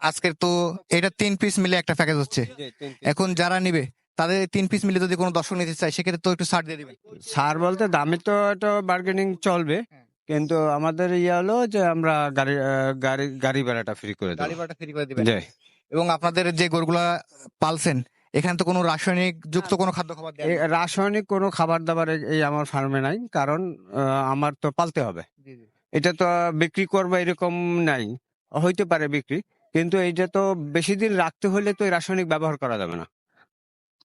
আজকের তো এটা তিন পিস মিলে একটা প্যাকেজ হচ্ছে। এখন যারা নিবে তাদের তিন পিস মিলে যদি কোনো দর্শক নিতে চায় সেক্ষেত্রে তো একটু ছাড় দিয়ে দিবেন ছাড় বলতে দামে তো একটা বার্গেনিং চলবে হ্যাঁ। কিন্তু আমাদের ইয়ে হলো যে আমরা গাড়ি গাড়ি গাড়ি ভাড়াটা ফ্রি করে গাড়ি ভাড়াটা ফ্রি করে দিবেন এবং আপনাদের যে গরুগুলা পালছেন এখানে তো কোনো রাসায়নিক যুক্ত কোনো খাদ্য খাবার রাসায়নিক কোনো খাবার দাবার এই- আমার ফার্মে নাই কারণ আমার তো পালতে হবে। এটা তো বিক্রি করব এরকম নাই হইতে পারে বিক্রি কিন্তু এইটা তো বেশি দিন রাখতে হলে তো রাসায়নিক ব্যবহার করা যাবে না।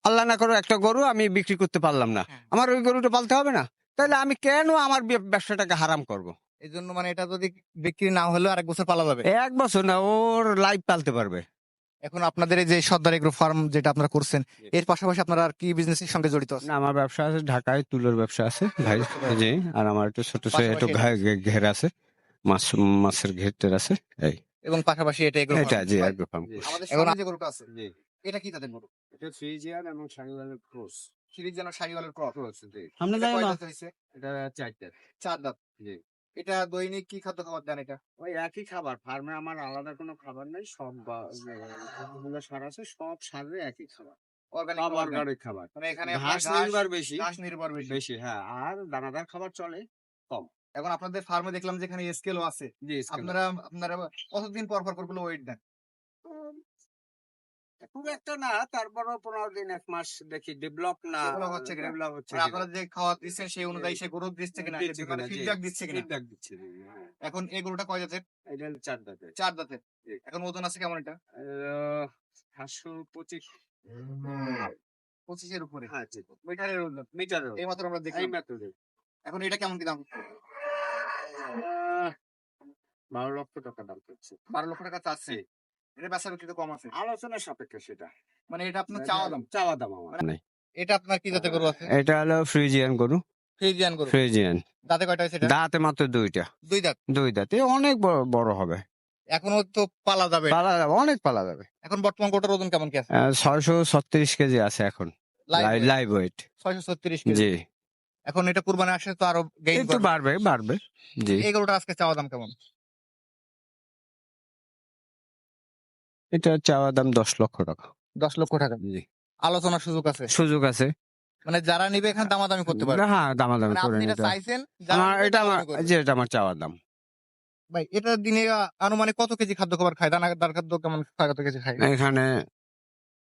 আল্লাহ না করো একটা গরু আমি বিক্রি করতে পারলাম না। হ্যাঁ। আমার ওই গরুটা পালতে হবে না। তাহলে আমি কেন আমার ব্যবসাটাকে হারাম করব? এই জন্য মানে এটা যদি বিক্রি না হলেও আরেক বছর পালা যাবে। এক বছর না ওর লাইফ পালতে পারবে। এখন আপনাদের এই যে সর্দার এগ্রো ফার্ম যেটা আপনারা করছেন এর পাশাপাশি আপনারা আর কি বিজনেসের সঙ্গে জড়িত আছেন? না আমার ব্যবসা আছে ঢাকায় তুলোর ব্যবসা আছে ভাই। জি আর আমার একটু ছোট ছোট ঘের আছে মাছ মাছের ঘের আছে এই। এবং পাশাপাশি এটা এগ্রো এটা জি ফার্ম। Agro farm. আমাদের সামনে যে গরুটা আছে জি। এটা কি তাদের গরু? এটা ফ্রিজিয়ান এবং শাহিওয়ালের ক্রস। সিরিজ যেন শাহিওয়ালের ক্রস। জি। সামনে কয় না দাঁত? এটা চারটে চার দাঁত। জি। এটা দৈনিক কি খাদ্য খাবার দেন এটা? ওই একই খাবার ফার্মে আমার আলাদা কোনো খাবার নেই সব সার আছে সব সারে একই খাবার। অর্গানিক খাবার মানে এখানে ঘাস নির্ভর বেশি। ঘাস নির্ভর বেশি। বেশি হ্যাঁ আর দানাদার খাবার চলে এখন আপনাদের ফার্মে দেখলাম যে এখানে স্কেলও আছে। আপনারা আপনারা কতদিন পর পর করগুলো ওয়েট দেন? খুব একটা না তারপরও পনেরো দিন এক মাস দেখি ডেভেলপ না হচ্ছে? ডেভেলপ হচ্ছে মানে আপনারা যে খাওয়া দিচ্ছেন সেই অনুযায়ী সে গ্রোথ দিচ্ছে কিনা? দিচ্ছে কিনা, ফিডব্যাক দিচ্ছে কিনা? ফিডব্যাক দিচ্ছে হ্যাঁ। এখন এই গরুটা কয় জাতের? এটা চার দাঁতে চার দাঁতের এখন ওজন আছে কেমন এটা? সাতশো পঁচিশ পঁচিশের উপরে। হ্যাঁ মিটারের ওজন। মিটার এই মাত্র আমরা দেখলাম। মাত্র এখন এটা কেমন কি দাম? বারো লক্ষ টাকা দাম করছে। বারো লক্ষ টাকা চাচ্ছে? এটা বেচা বিক্রি তো কম আছে। আলোচনার সাপেক্ষে সেটা। মানে এটা আপনার চাওয়া দাম? চাওয়া দাম আমার। এটা আপনার কি জাতের গরু আছে? এটা হলো ফ্রিজিয়ান গরু। ফ্রিজিয়ান গরু। ফ্রিজিয়ান। দাঁতে কয়টা হয়েছে এটা? দাঁতে মাত্র দুইটা। দুই দাঁত? দুই দাঁতে। অনেক বড় বড় হবে। এখনও তো পালা যাবে। পালা যাবে অনেক পালা যাবে। এখন বর্তমান গোটার ওজন কেমন কি আছে? ছয়শো ছত্রিশ কেজি আছে এখন। লাইভ ওয়েট ছয়শো ছত্রিশ কেজি। জি। এখন এটা কুরবানি আসে তো আরও গেইন একটু বাড়বে বাড়বে। জি। এই গরুটা আজকে চাওয়া দাম কেমন? এটা চাওয়া দাম দশ লক্ষ টাকা। দশ লক্ষ টাকা। জি। আলোচনার সুযোগ আছে? সুযোগ আছে। মানে যারা নিবে এখানে দামাদামি করতে পারবে? হ্যাঁ দামাদামি মানে করে নিতে। চাইছেন আমার এটা আমার যে এটা আমার চাওয়ার দাম। ভাই এটা দিনে আনুমানিক কত কেজি খাদ্য খাবার খায়? দানাদার খাদ্য কেমন কত কেজি খায়? এখানে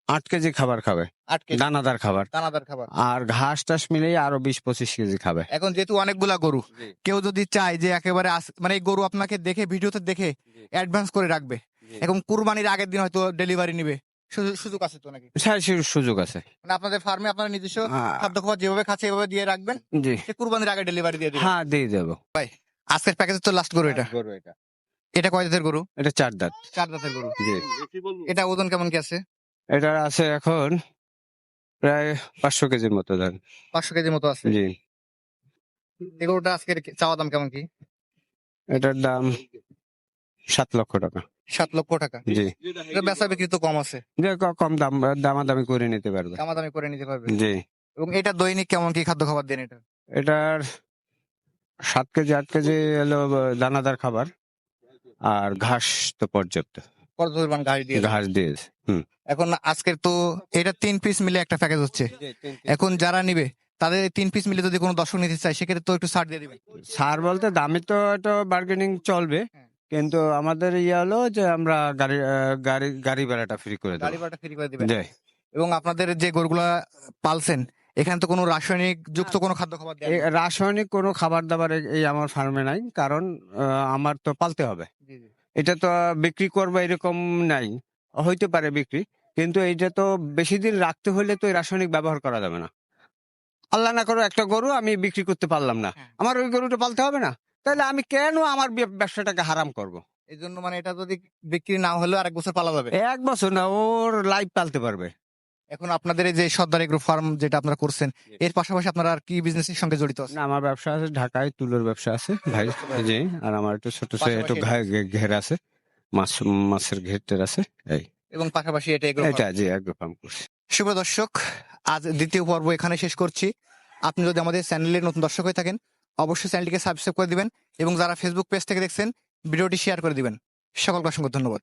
আট কেজি খাবার খাবে। আট কেজি। দানাদার খাবার। দানাদার খাবার। আর ঘাস টাস মিলিয়ে আরও বিশ পঁচিশ কেজি খাবে। এখন যেহেতু অনেকগুলা গরু কেউ যদি চায় যে একেবারে মানে এই গরু আপনাকে দেখে ভিডিওতে দেখে অ্যাডভান্স করে রাখবে এখন কুরবানির আগের দিন হয়তো ডেলিভারি নিবে। সুযোগ- সুযোগ আছে তো নাকি? হ্যাঁ সুযোগ আছে। মানে আপনাদের ফার্মে আপনারা নিজস্ব খাদ্য খাবার যেভাবে খাচ্ছে এভাবে দিয়ে রাখবেন জি। কুরবানির আগে ডেলিভারি দিয়ে দিবেন হ্যাঁ দিয়ে দেবো। ভাই আজকের প্যাকেজ তো লাস্ট গরু এটা। গরু এটা। এটা কয় জাতের গরু? এটা চার দাঁত। চার জাতের গরু। জি। এটা ওজন কেমন কি আছে? এটা আছে এখন প্রায় পাঁচশো কেজির মতো ধর পাঁচশো কেজির মতো আছে? জি। এই গরুটা আজকের চাওয়া দাম কেমন কি? এটার দাম সাত লক্ষ টাকা। সাত লক্ষ টাকা। জি। এটা বেচা বিক্রি তো কম আছে। যে ক- কম দাম দামাদামি করে নিতে পারবে। দামাদামি করে নিতে পারবে। জি। এবং এটা দৈনিক কেমন কি খাদ্য খাবার দেন এটা? এটার সাত কেজি আট কেজি হলো দানাদার খাবার। আর ঘাস তো পর্যাপ্ত। কত পরিমাণ ঘাস দিয়ে দেন? ঘাস দিয়েছে হুম। এখন আজকের তো এটা তিন পিস মিলে একটা প্যাকেজ হচ্ছে। এখন যারা নিবে তাদের এই তিন পিস মিলে যদি কোনো দর্শক নিতে চায় সেক্ষেত্রে তো একটু ছাড় দিয়ে দিবেন। সার বলতে দামে তো একটা বার্গেনিং চলবে। হ্যাঁ। কিন্তু আমাদের ইয়ে হলো যে আমরা গাড়ি গাড়ি গাড়ি ভাড়াটা ফ্রি করে গাড়ি দেবো ভাড়াটা ফ্রি করে দিবেন। জি। এবং আপনাদের যে গরুগুলা পালছেন এখানে তো কোনো রাসায়নিক যুক্ত কোনো খাদ্য খাবার এই রাসায়নিক কোনো খাবার দাবার এই- এই আমার ফার্মে নাই কারণ আহ, আমার তো পালতে হবে। এটা তো বিক্রি করব এরকম নাই হইতে পারে বিক্রি কিন্তু এইটা তো বেশি দিন রাখতে হলে তো এই রাসায়নিক ব্যবহার করা যাবে না। আল্লাহ না করো একটা গরু আমি বিক্রি করতে পারলাম না। হ্যাঁ। আমার ওই গরুটা পালতে হবে না। তাহলে আমি কেন আমার ব্যবসাটাকে হারাম করব? এই জন্য মানে এটা যদি বিক্রি না হলেও আরেক বছর পালা যাবে। এক বছর না ওর লাইফ পালতে পারবে। এখন আপনাদের এই যে সর্দার এগ্রো ফার্ম যেটা আপনারা করছেন এর পাশাপাশি আপনারা আর কি বিজনেসের সঙ্গে জড়িত আছেন? না আমার ব্যবসা আছে ঢাকায় তুলোর ব্যবসা আছে ভাই জি আর আমার একটু ছোট ছোট একটু ঘের আছে মাছ মাছের ঘের টের আছে এই। এবং পাশাপাশি এটা এগ্রো এটা জি একদম ফার্ম করছি। শুভ দর্শক আজ দ্বিতীয় পর্ব এখানে শেষ করছি। আপনি যদি আমাদের চ্যানেলের নতুন দর্শক হয়ে থাকেন অবশ্যই চ্যানেলটিকে সাবস্ক্রাইব করে দিবেন এবং যারা ফেসবুক পেজ থেকে দেখছেন, ভিডিওটি শেয়ার করে দিবেন। সকলকে অসংখ্য ধন্যবাদ।